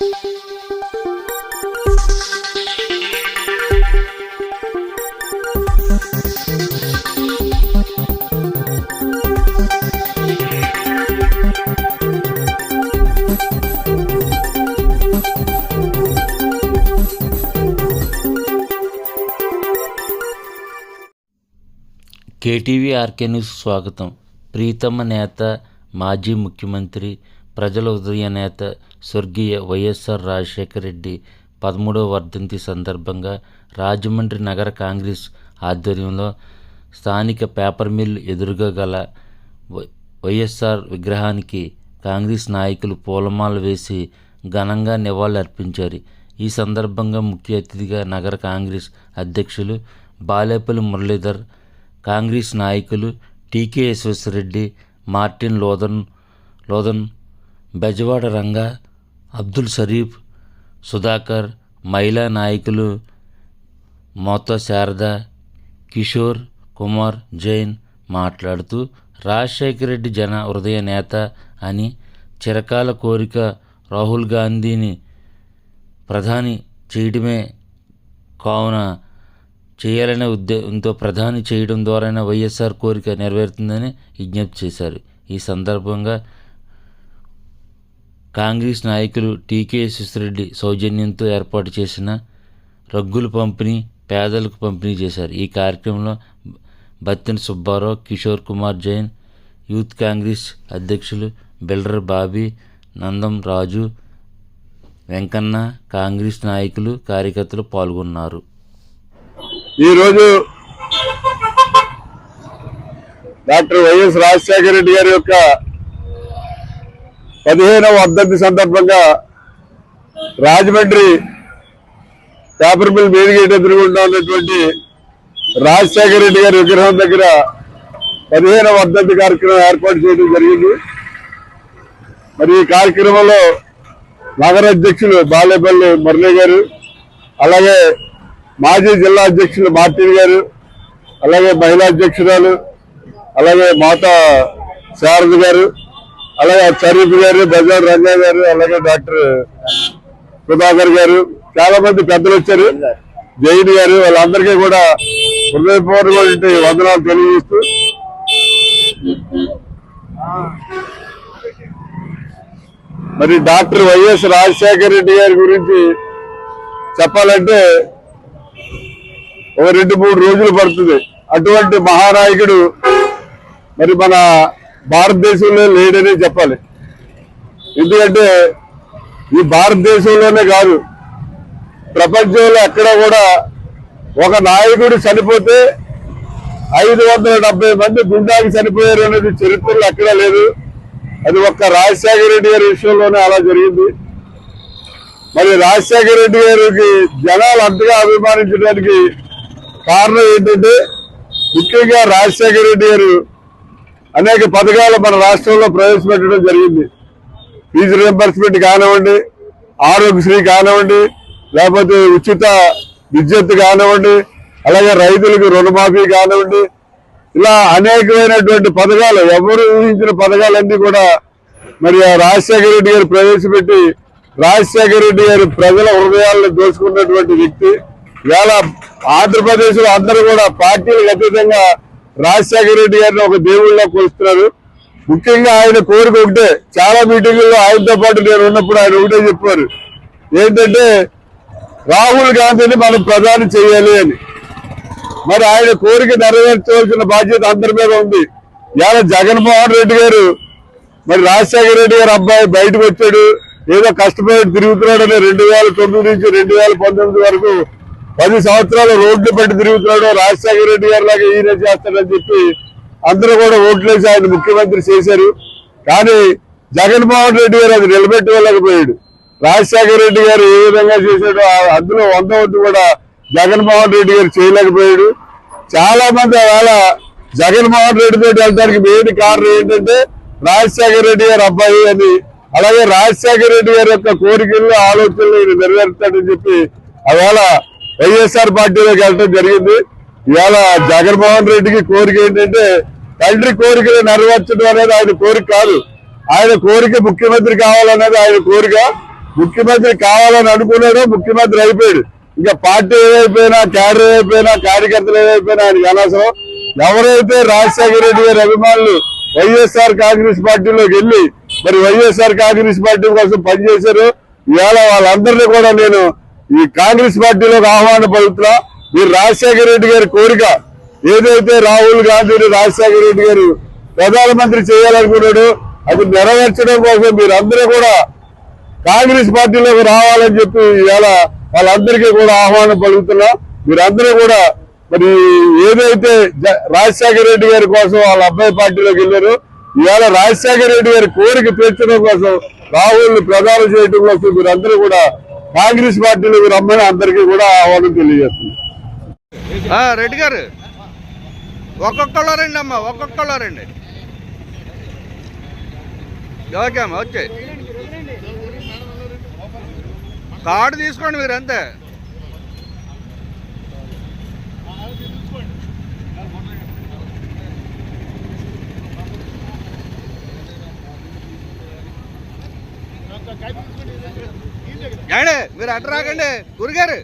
KTV RK news స్వాగతం. ప్రీతమ నేత మాజీ ముఖ్యమంత్రి ప్రజల ఉదయ నేత స్వర్గీయ వైఎస్ఆర్ రాజశేఖర రెడ్డి పదమూడవ వర్ధంతి సందర్భంగా రాజమండ్రి నగర కాంగ్రెస్ ఆధ్వర్యంలో స్థానిక పేపర్ మిల్ ఎదురుగా గల వై- వైఎస్ఆర్ విగ్రహానికి కాంగ్రెస్ నాయకులు పూలమాల వేసి ఘనంగా నివాళులర్పించారు. ఈ సందర్భంగా ముఖ్య అతిథిగా నగర కాంగ్రెస్ అధ్యక్షులు బాలేపల్లి మురళీధర్ కాంగ్రెస్ నాయకులు టీకే యశ్వశ్వరెడ్డి మార్టిన్ లోదన్ లోదన్ బెజవాడ రంగా అబ్దుల్ షరీఫ్ సుధాకర్ మహిళా నాయకులు మోత శారద కిషోర్ కుమార్ జైన్ మాట్లాడుతూ రాజశేఖర రెడ్డి జన హృదయ నేత అని చిరకాల కోరిక రాహుల్ గాంధీని ప్రధాని చేయడమే కావున చేయాలనే ఉద్దేశంతో ప్రధాని చేయడం ద్వారానే వైఎస్ఆర్ కోరిక నెరవేరుతుందని విజ్ఞప్తి చేశారు. ఈ సందర్భంగా కాంగ్రెస్ నాయకులు టీకే సుశ్రెడ్డి సౌజన్యంతో ఏర్పాటు చేసిన రగ్గుల పంపిణీ పేదలకు పంపిణీ చేశారు. ఈ కార్యక్రమంలో బత్తిన సుబ్బారావు కిషోర్ కుమార్ జైన్ యూత్ కాంగ్రెస్ అధ్యక్షులు బిల్డర్ బాబీ నందం రాజు వెంకన్న కాంగ్రెస్ నాయకులు కార్యకర్తలు పాల్గొన్నారు. ఈరోజు డాక్టర్ వైఎస్ రాజశేఖర రెడ్డి గారి యొక్క పదిహేనవ వర్ధంతి సందర్భంగా రాజమండ్రి పేపర్ మిల్ మేడిగేట్ ఎదురుగుండా ఉన్నటువంటి రాజశేఖర రెడ్డి గారి విగ్రహం దగ్గర పదిహేనవ వర్ధంతి కార్యక్రమం ఏర్పాటు చేయడం జరిగింది. మరి ఈ కార్యక్రమంలో నగర అధ్యక్షులు బాలేపల్లి మురళి గారు అలాగే మాజీ జిల్లా అధ్యక్షులు మార్టిన్ గారు అలాగే మహిళా అధ్యక్షురాలు అలాగే మాత శారద గారు అలాగే షరీఫ్ గారు బజార్ రంగా గారు అలాగే డాక్టర్ సుధాకర్ గారు చాలా మంది పెద్దలు వచ్చారు. జైన్ గారు వాళ్ళందరికీ కూడా హృదయపూర్వక వందనాలు తెలియజేస్తూ. మరి డాక్టర్ వైఎస్ రాజశేఖర రెడ్డి గారి గురించి చెప్పాలంటే ఒక రెండు మూడు రోజులు పడుతుంది. అటువంటి మహానాయకుడు మరి మన భారతదేశంలో లేడనే చెప్పాలి. ఎందుకంటే ఈ భారతదేశంలోనే కాదు ప్రపంచంలో ఎక్కడ కూడా ఒక నాయకుడు చనిపోతే ఐదు వందల డెబ్బై మంది గుండాకి చనిపోయారు అనేది చరిత్రలో ఎక్కడా లేదు. అది ఒక్క రాజశేఖర రెడ్డి గారి విషయంలోనే అలా జరిగింది. మరి రాజశేఖర రెడ్డి గారికి జనాలు అంతగా అభిమానించడానికి కారణం ఏంటంటే ముఖ్యంగా రాజశేఖర రెడ్డి గారు అనేక పథకాలు మన రాష్ట్రంలో ప్రవేశపెట్టడం జరిగింది. ఫీజు రియంబర్స్మెంట్ కానివ్వండి ఆరోగ్యశ్రీ కానివ్వండి లేకపోతే ఉచిత విద్యుత్ కానివ్వండి అలాగే రైతులకు రుణమాఫీ కానివ్వండి ఇలా అనేకమైనటువంటి పథకాలు ఎవరు ఊహించిన పథకాలన్నీ కూడా మరి రాజశేఖర రెడ్డి గారు ప్రవేశపెట్టి రాజశేఖర రెడ్డి గారు ప్రజల హృదయాలను దోచుకున్నటువంటి వ్యక్తి. ఇవాళ ఆంధ్రప్రదేశ్లో అందరూ కూడా పార్టీలకు అతీతంగా రాజశేఖర రెడ్డి గారిని ఒక దేవుళ్ళ కొలుస్తున్నారు. ముఖ్యంగా ఆయన కోరిక ఒకటే చాలా మీటింగుల్లో ఆయనతో పాటు నేను ఉన్నప్పుడు ఆయన ఒకటే చెప్పారు. ఏంటంటే రాహుల్ గాంధీని మనం ప్రధాని చేయాలి అని. మరి ఆయన కోరిక నెరవేర్చవలసిన బాధ్యత అందరి మీద ఉంది. ఇవాళ జగన్మోహన్ రెడ్డి గారు మరి రాజశేఖర రెడ్డి గారు అబ్బాయి బయటకు వచ్చాడు. ఏదో కష్టపడి తిరుగుతున్నాడని రెండు వేల తొమ్మిది నుంచి రెండు వేల పంతొమ్మిది వరకు పది సంవత్సరాలు రోడ్లు పెట్టి తిరుగుతున్నాడు. రాజశేఖర రెడ్డి గారి లాగా ఈయన చేస్తాడని చెప్పి అందరూ కూడా ఓట్లేసి ఆయన ముఖ్యమంత్రి చేశారు. కానీ జగన్మోహన్ రెడ్డి గారు అది నిలబెట్టుకోలేకపోయాడు. రాజశేఖర రెడ్డి గారు ఏ విధంగా చేశాడో అందులో వంద వంతు కూడా జగన్మోహన్ రెడ్డి గారు చేయలేకపోయాడు. చాలా మంది అలా జగన్మోహన్ రెడ్డి తోటి వెళ్ళడానికి మెయిన్ కారణం ఏంటంటే రాజశేఖర రెడ్డి గారు అబ్బాయి అని. అలాగే రాజశేఖర రెడ్డి గారి యొక్క కోరికలు ఆలోచనలు నెరవేరుతాడని చెప్పి అవేళ వైఎస్ఆర్ పార్టీలోకి వెళ్ళడం జరిగింది. ఇవాళ జగన్మోహన్ రెడ్డికి కోరిక ఏంటంటే తండ్రి కోరికలు నెరవేర్చడం అనేది ఆయన కోరిక కాదు. ఆయన కోరిక ముఖ్యమంత్రి కావాలనేది ఆయన కోరిక. ముఖ్యమంత్రి కావాలని అనుకున్నాడు ముఖ్యమంత్రి అయిపోయాడు. ఇంకా పార్టీ ఏమైపోయినా క్యాడర్ ఏమైపోయినా కార్యకర్తలు ఏమైపోయినా ఆయనకి అనవసరం. ఎవరైతే రాజశేఖర రెడ్డి గారి అభిమానులు వైఎస్ఆర్ కాంగ్రెస్ పార్టీలోకి వెళ్ళి మరి వైఎస్ఆర్ కాంగ్రెస్ పార్టీ కోసం పనిచేశారు ఇవాళ వాళ్ళందరినీ కూడా నేను ఈ కాంగ్రెస్ పార్టీలోకి ఆహ్వాన పలుకుతున్నా మీరు రాజశేఖర రెడ్డి గారి కోరిక ఏదైతే రాహుల్ గాంధీని రాజశేఖర రెడ్డి గారు ప్రధానమంత్రి చేయాలనుకున్నాడు అది నెరవేర్చడం కోసం మీరందరూ కూడా కాంగ్రెస్ పార్టీలోకి రావాలని చెప్పి ఇవాళ వాళ్ళందరికీ కూడా ఆహ్వానం పలుకుతున్నా. మీరందరూ కూడా మరి ఏదైతే జ- రాజశేఖర రెడ్డి గారి కోసం వాళ్ళ అబ్బాయి పార్టీలోకి వెళ్ళారు ఇవాళ రాజశేఖర రెడ్డి గారి కోరిక తీర్చడం కోసం రాహుల్ ప్రధానం చేయడం కోసం మీరందరూ కూడా కాంగ్రెస్ పార్టీలోకి రమ్మని అందరికీ కూడా ఆహ్వానం తెలియజేస్తున్నారు రెడ్డి గారు ఒక్కొక్కళ్ళు రండి అమ్మ ఒక్కొక్కళ్ళు రండి. ఓకే అమ్మా వచ్చే కార్డు తీసుకోండి మీరు అంతే ఏడే మీరు అటు రాకండి. గురుగారు.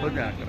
ఓకే అక్కడ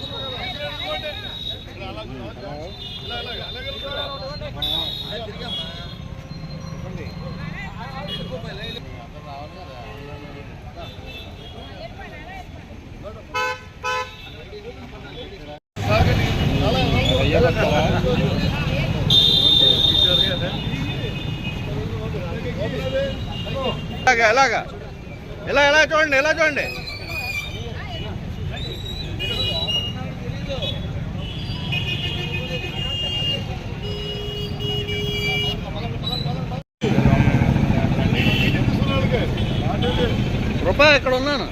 ఎలాగా ఎలా ఎలా చూడండి ఎలా చూడండి? రూపాయి ఇక్కడ ఉన్నాను?